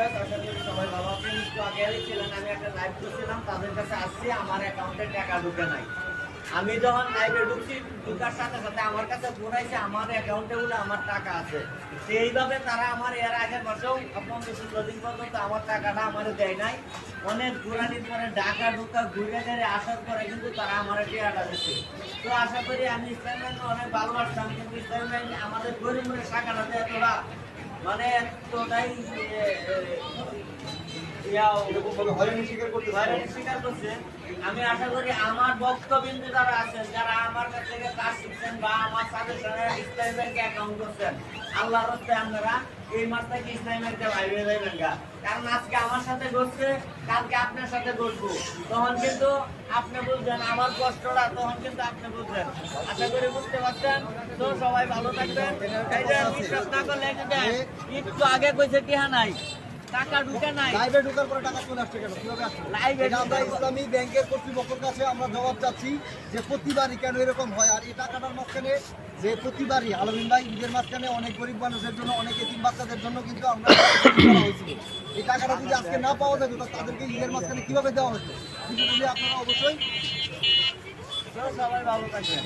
আগে আমি তাদের কাছে আসছি, আমার অ্যাকাউন্টে টাকা ঢুকে নাই। আমি যখন লাইভে ঢুকছি, ঢুকার সাথে সাথে আমার কাছে ফোন আমার অ্যাকাউন্টে বলে আমার টাকা আছে। সেইভাবে তারা আমার এর আগের মাসেও পনেরো ষোলো দিন পর্যন্ত আমার টাকাটা আমার দেয় নাই। অনেক ঘোরানির পরে ঢাকা, ঢুকা, ঘুরে ঘুরে আসার পরে কিন্তু তারা আমার টাকাটা দিচ্ছে তো আশা করি আমি ইসলাম ব্যাংকে অনেক ভালোবাসতাম, কিন্তু ইসলাম ব্যাংক আমাদের গরিবের শাখাটাতে এতটা মানে এতটাই কারণ আজকে আমার সাথে ঘটছে, কালকে আপনার সাথে ঘটবো। তখন কিন্তু আপনি বুঝবেন আমার কষ্টটা, তখন কিন্তু আপনি বুঝবেন আশা করি বুঝতে পারছেন? তো সবাই ভালো থাকবেন। বিশ্বাস না একটু আগে কইছে টিহা নাই। টাকা ঢুকে নাই। লাইভে ঢোকার পরে টাকা চলে আসছে কেন? কীভাবে আসছে? লাইভে আমরা ইসলামী ব্যাংকের কর্তৃপক্ষের কাছে আমরা জবাব চাচ্ছি যে প্রতিবারই কেন এরকম হয়? আর এই টাকাটার মাঝখানে যে প্রতিবারই আলমিন ভাই ঈদের মাঝখানে অনেক গরিব মানুষের জন্য অনেক এতিম বাচ্চাদের জন্য কিন্তু আমরা হয়েছিল। এই টাকাটা যদি আজকে না পাওয়া যেত তাদেরকে ঈদের মাঝখানে কীভাবে দেওয়া হতো? কিন্তু যদি আপনারা অবশ্যই সবাই ভালো থাকবেন।